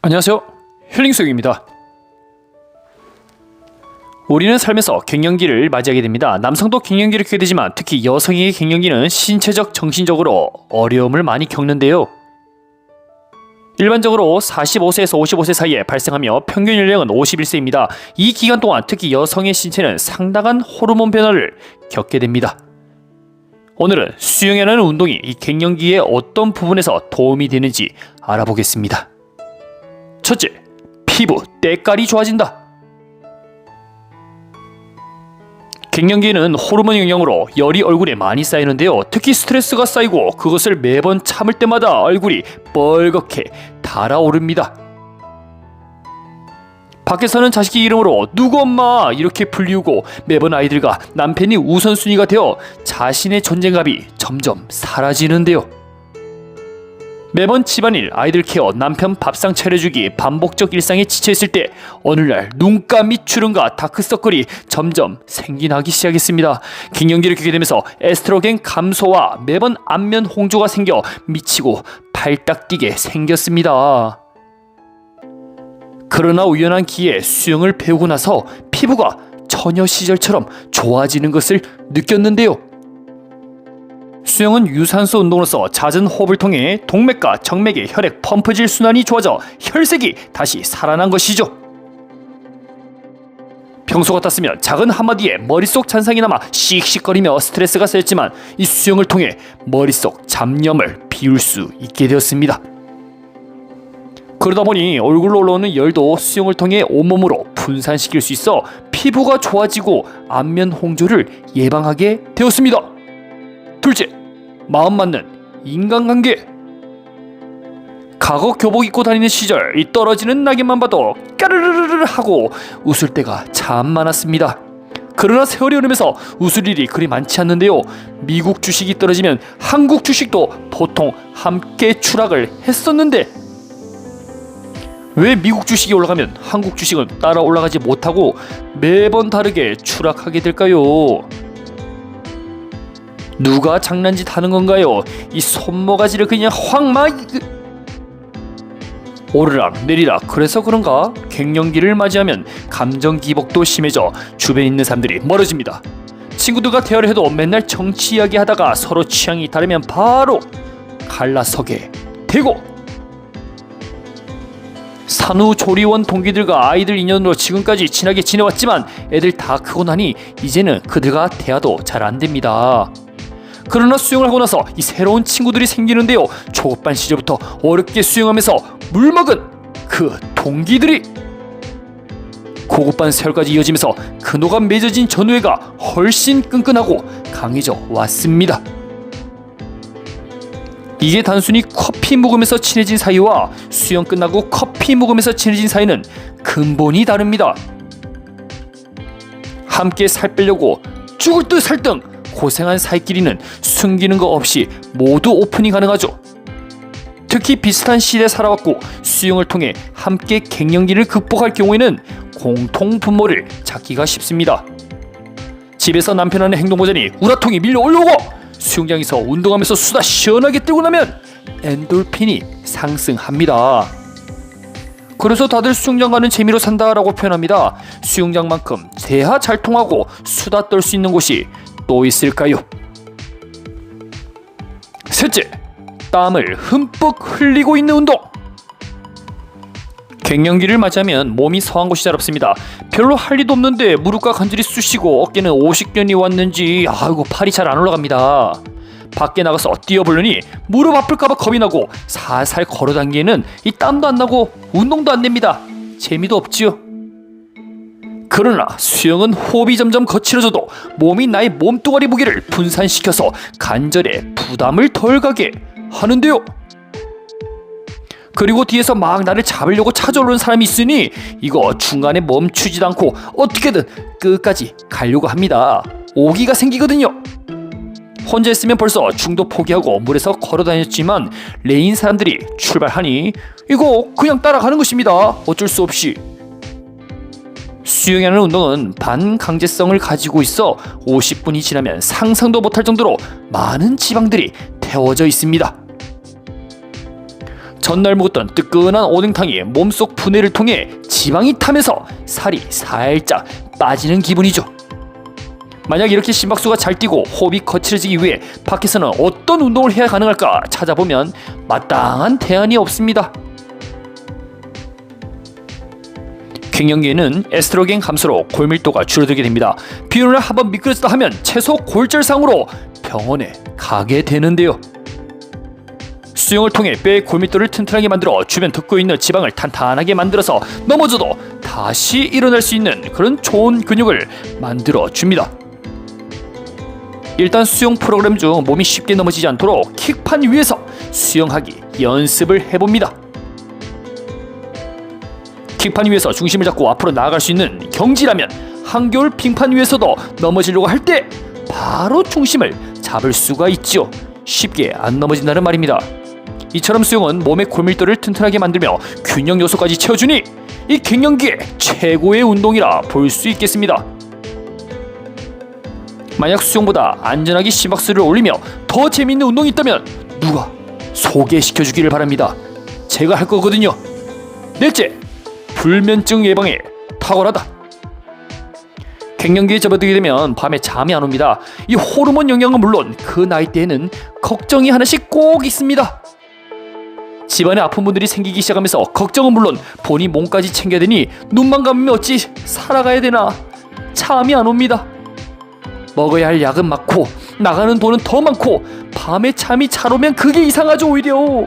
안녕하세요. 힐링수영입니다. 우리는 살면서 갱년기를 맞이하게 됩니다. 남성도 갱년기를 겪게 되지만 특히 여성의 갱년기는 신체적, 정신적으로 어려움을 많이 겪는데요. 일반적으로 45세에서 55세 사이에 발생하며 평균 연령은 51세입니다. 이 기간 동안 특히 여성의 신체는 상당한 호르몬 변화를 겪게 됩니다. 오늘은 수영이라는 운동이 이 갱년기의 어떤 부분에서 도움이 되는지 알아보겠습니다. 첫째, 피부 때깔이 좋아진다. 갱년기는 호르몬 영향으로 열이 얼굴에 많이 쌓이는데요. 특히 스트레스가 쌓이고 그것을 매번 참을 때마다 얼굴이 뻘겋게 달아오릅니다. 밖에서는 자식의 이름으로 누구 엄마 이렇게 불리우고 매번 아이들과 남편이 우선순위가 되어 자신의 존재감이 점점 사라지는데요. 매번 집안일, 아이들 케어, 남편 밥상 차려주기 반복적 일상에 지쳐있을 때 어느 날 눈감이 주름과 다크서클이 점점 생겨나기 시작했습니다. 갱년기를 겪게 되면서 에스트로겐 감소와 매번 안면 홍조가 생겨 미치고 발딱 뛰게 생겼습니다. 그러나 우연한 기회에 수영을 배우고 나서 피부가 처녀 시절처럼 좋아지는 것을 느꼈는데요. 수영은 유산소 운동으로서 잦은 호흡을 통해 동맥과 정맥의 혈액 펌프질 순환이 좋아져 혈색이 다시 살아난 것이죠. 평소 같았으면 작은 한마디에 머릿속 잔상이 남아 씩씩거리며 스트레스가 쌓였지만 이 수영을 통해 머릿속 잡념을 비울 수 있게 되었습니다. 그러다 보니 얼굴로 올라오는 열도 수영을 통해 온몸으로 분산시킬 수 있어 피부가 좋아지고 안면 홍조를 예방하게 되었습니다. 둘째, 마음 맞는 인간관계. 과거 교복 입고 다니는 시절 이 떨어지는 낙엽만 봐도 까르르르르 하고 웃을 때가 참 많았습니다. 그러나 세월이 흐르면서 웃을 일이 그리 많지 않는데요. 미국 주식이 떨어지면 한국 주식도 보통 함께 추락을 했었는데 왜 미국 주식이 올라가면 한국 주식은 따라 올라가지 못하고 매번 다르게 추락하게 될까요? 누가 장난짓 하는 건가요? 이 손모가지를 그냥 확막 오르락 내리락 그래서 그런가 갱년기를 맞이하면 감정 기복도 심해져 주변에 있는 사람들이 멀어집니다. 친구들과 대화를 해도 맨날 정치 이야기 하다가 서로 취향이 다르면 바로 갈라서게 되고 산후조리원 동기들과 아이들 인연으로 지금까지 친하게 지내왔지만 애들 다 크고 나니 이제는 그들과 대화도 잘 안 됩니다. 그러나 수영을 하고 나서 이 새로운 친구들이 생기는데요. 초급반 시절부터 어렵게 수영하면서 물먹은 그 동기들이 고급반 세월까지 이어지면서 근호가 맺어진 전우회가 훨씬 끈끈하고 강해져 왔습니다. 이게 단순히 커피 먹으면서 친해진 사이와 수영 끝나고 커피 먹으면서 친해진 사이는 근본이 다릅니다. 함께 살 빼려고 죽을 듯 살등 고생한 사이끼리는 숨기는 거 없이 모두 오프닝 가능하죠. 특히 비슷한 시대에 살아왔고 수영을 통해 함께 갱년기를 극복할 경우에는 공통 분모를 찾기가 쉽습니다. 집에서 남편하는 행동 보자니 우라통이 밀려 올라오고 수영장에서 운동하면서 수다 시원하게 뜨고 나면 엔돌핀이 상승합니다. 그래서 다들 수영장 가는 재미로 산다라고 표현합니다. 수영장만큼 대화 잘 통하고 수다 떨 수 있는 곳이 또 있을까요? 셋째, 땀을 흠뻑 흘리고 있는 운동. 갱년기를 맞이하면 몸이 서한 곳이 잘 없습니다. 별로 할 일도 없는데 무릎과 관절이 쑤시고 어깨는 오십견이 왔는지 아이고 팔이 잘 안 올라갑니다. 밖에 나가서 뛰어보려니 무릎 아플까봐 겁이 나고 살살 걸어당기에는 이 땀도 안 나고 운동도 안 됩니다. 재미도 없지요. 그러나 수영은 호흡이 점점 거칠어져도 몸이 나의 몸뚱아리 무게를 분산시켜서 관절에 부담을 덜 가게 하는데요. 그리고 뒤에서 막 나를 잡으려고 찾아오는 사람이 있으니 이거 중간에 멈추지도 않고 어떻게든 끝까지 가려고 합니다. 오기가 생기거든요. 혼자 있으면 벌써 중도 포기하고 물에서 걸어 다녔지만 레인 사람들이 출발하니 이거 그냥 따라가는 것입니다. 어쩔 수 없이. 수영이라는 운동은 반강제성을 가지고 있어 50분이 지나면 상상도 못할 정도로 많은 지방들이 태워져 있습니다. 전날 먹었던 뜨끈한 오뎅탕이 몸속 분해를 통해 지방이 타면서 살이 살짝 빠지는 기분이죠. 만약 이렇게 심박수가 잘 뛰고 호흡이 거칠어지기 위해 밖에서는 어떤 운동을 해야 가능할까 찾아보면 마땅한 대안이 없습니다. 갱년기에는 에스트로겐 감소로 골밀도가 줄어들게 됩니다. 비오늘 한번 미끄러졌다 하면 최소 골절상으로 병원에 가게 되는데요. 수영을 통해 뼈의 골밀도를 튼튼하게 만들어 주변 덮고 있는 지방을 탄탄하게 만들어서 넘어져도 다시 일어날 수 있는 그런 좋은 근육을 만들어 줍니다. 일단 수영 프로그램 중 몸이 쉽게 넘어지지 않도록 킥판 위에서 수영하기 연습을 해봅니다. 킥판 위에서 중심을 잡고 앞으로 나아갈 수 있는 경지라면 한겨울 빙판 위에서도 넘어지려고 할 때 바로 중심을 잡을 수가 있죠. 쉽게 안 넘어진다는 말입니다. 이처럼 수영은 몸의 골밀도를 튼튼하게 만들며 균형 요소까지 채워주니 이 갱년기의 최고의 운동이라 볼 수 있겠습니다. 만약 수영보다 안전하게 심박수를 올리며 더 재미있는 운동이 있다면 누가 소개시켜 주기를 바랍니다. 제가 할 거거든요. 넷째, 불면증 예방에 탁월하다. 갱년기에 접어들게 되면 밤에 잠이 안 옵니다. 이 호르몬 영향은 물론 그 나이대에는 걱정이 하나씩 꼭 있습니다. 집안에 아픈 분들이 생기기 시작하면서 걱정은 물론 본인 몸까지 챙겨야 되니 눈만 감으면 어찌 살아가야 되나 잠이 안 옵니다. 먹어야 할 약은 많고 나가는 돈은 더 많고 밤에 잠이 잘 오면 그게 이상하죠 오히려.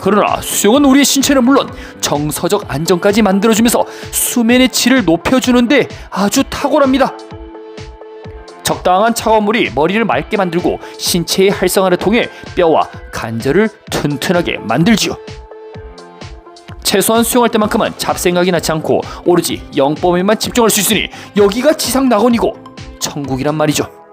그러나 수영은 우리의 신체는 물론 정서적 안정까지 만들어주면서 수면의 질을 높여주는데 아주 탁월합니다. 적당한 차가운 물이 머리를 맑게 만들고 신체의 활성화를 통해 뼈와 관절을 튼튼하게 만들지요. 최소한 수영할 때만큼은 잡생각이 나지 않고 오로지 영법에만 집중할 수 있으니 여기가 지상 낙원이고 천국이란 말이죠.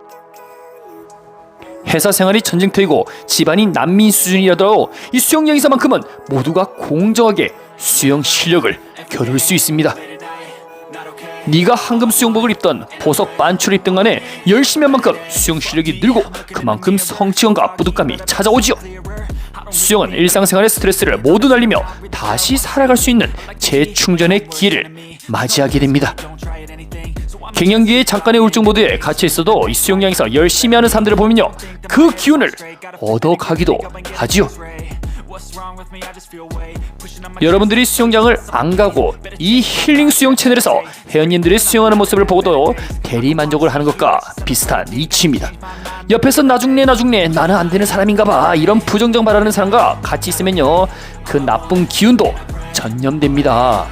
회사 생활이 전쟁터이고 집안이 난민 수준이라도 이 수영 여기서만큼은 모두가 공정하게 수영 실력을 겨룰 수 있습니다. 네가 황금 수영복을 입던 보석 반추를 입든 간에 열심히 한 만큼 수영 실력이 늘고 그만큼 성취감과 뿌듯감이 찾아오지요. 수영은 일상생활의 스트레스를 모두 날리며 다시 살아갈 수 있는 재충전의 기회를 맞이하게 됩니다. 갱년기에 잠깐의 우울증 모드에 갇혀 있어도 이 수영장에서 열심히 하는 사람들을 보면요 그 기운을 얻어가기도 하지요. 여러분들이 수영장을 안 가고 이 힐링 수영 채널에서 회원님들이 수영하는 모습을 보고도 대리 만족을 하는 것과 비슷한 이치입니다. 옆에서 나중내 나중내 나는 안 되는 사람인가 봐 이런 부정적 말하는 사람과 같이 있으면요 그 나쁜 기운도 전염됩니다.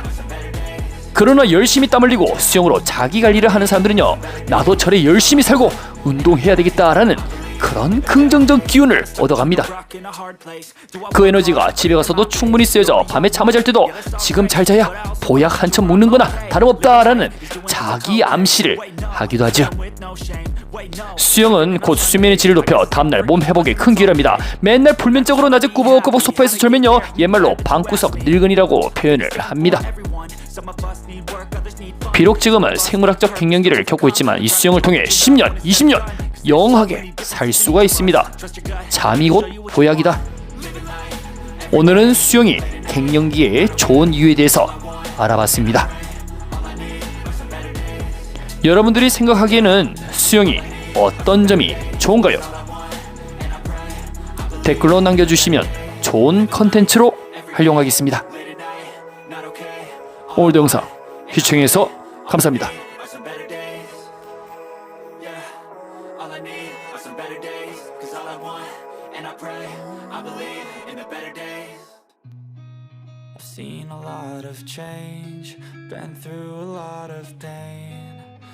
그러나 열심히 땀 흘리고 수영으로 자기 관리를 하는 사람들은요 나도 저래 열심히 살고 운동해야 되겠다라는 그런 긍정적 기운을 얻어갑니다. 그 에너지가 집에 가서도 충분히 쓰여져 밤에 잠을 잘 때도 지금 잘 자야 보약 한참 먹는 거나 다름없다라는 자기 암시를 하기도 하죠. 수영은 곧 수면의 질을 높여 다음날 몸 회복에 큰 기여합니다. 맨날 불면적으로 낮에 꾸벅꾸벅 소파에서 졸면요 옛말로 방구석 늙은이라고 표현을 합니다. 비록 지금은 생물학적 갱년기를 겪고 있지만 이 수영을 통해 10년, 20년 영하게 살 수가 있습니다. 잠이 곧 보약이다. 오늘은 수영이 갱년기에 좋은 이유에 대해서 알아봤습니다. 여러분들이 생각하기에는 수영이 어떤 점이 좋은가요? 댓글로 남겨주시면 좋은 컨텐츠로 활용하겠습니다. 오늘도 영상 시청해서 감사합니다. Seen a lot of change, been through a lot of pain.